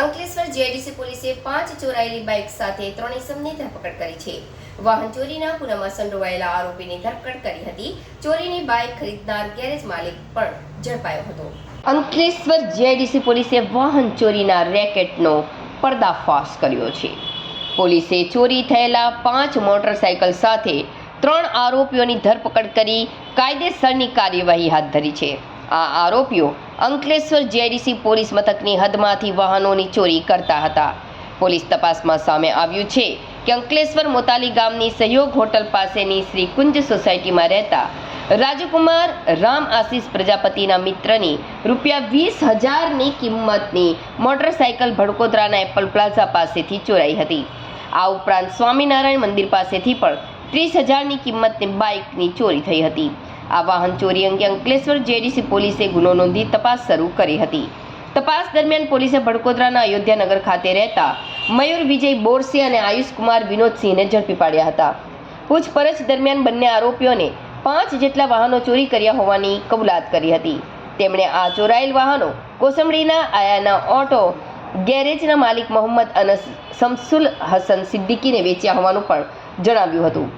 Ankleshwar GIDC પોલીસે પાંચ ચોરાયેલી bike સાથે ત્રણ ઇસમની ધરપકડ કરી છે. વાહન ચોરીના ગુનામાં સંડોવાયેલા આરોપીની ધરપકડ કરી હતી. ચોરીની બાઇક ખરીદનાર ગેરેજ માલિક પણ ઝડપાયો હતો. અંકલેશ્વર જીઆઈડીસી પોલીસે વાહન ચોરીના રેકેટનો પર્દાફાશ કર્યો છે. પોલીસે ચોરી થયેલા પાંચ મોટરસાયકલ સાથે ત્રણ આરોપીઓની ધરપકડ કરી કાયદેસરની કાર્યવાહી હાથ ધરી છે. આ આરોપીઓ અંકલેશ્વર જેડીસી પોલીસ મથકની હદમાંથી વાહનોની ચોરી કરતા હતા. પોલીસ તપાસમાં સામે આવ્યું છે કે અંકલેશ્વર મોતાલી ગામની સહયોગ હોટલ પાસેની શ્રી કુંજ સોસાયટીમાં રહેતા રાજકુમાર રામ આશીષ પ્રજાપતિના મિત્રની રૂપિયા વીસ હજારની કિંમતની મોટરસાયકલ ભડકોદરાના એપલ પ્લાઝા પાસેથી ચોરાઈ હતી. આ ઉપરાંત સ્વામિનારાયણ મંદિર પાસેથી પણ ત્રીસ હજારની કિંમતની બાઇકની ચોરી થઈ હતી. આ વાહન ચોરી અંગે અંકલેશ્વર જેડીસી પોલીસે ગુનો નોંધી તપાસ શરૂ કરી હતી. તપાસ દરમિયાન પોલીસે ભડકોદરાના અયોધ્યાનગર ખાતે રહેતા મયુર વિજય બોરસે અને આયુષકુમાર વિનોદસિંહને ઝડપી પાડ્યા હતા. પૂછપરછ દરમિયાન બંને આરોપીઓને પાંચ જેટલા વાહનો ચોરી કર્યા હોવાની કબૂલાત કરી હતી. તેમણે આ ચોરાયેલ વાહનો કોસંબડીના આયાના ઓટો, ગેરેજના માલિક મોહમ્મદ અનસ, શમસુલ હસન સિદ્દીકીને વેચ્યા હોવાનું પણ જણાવ્યું હતું.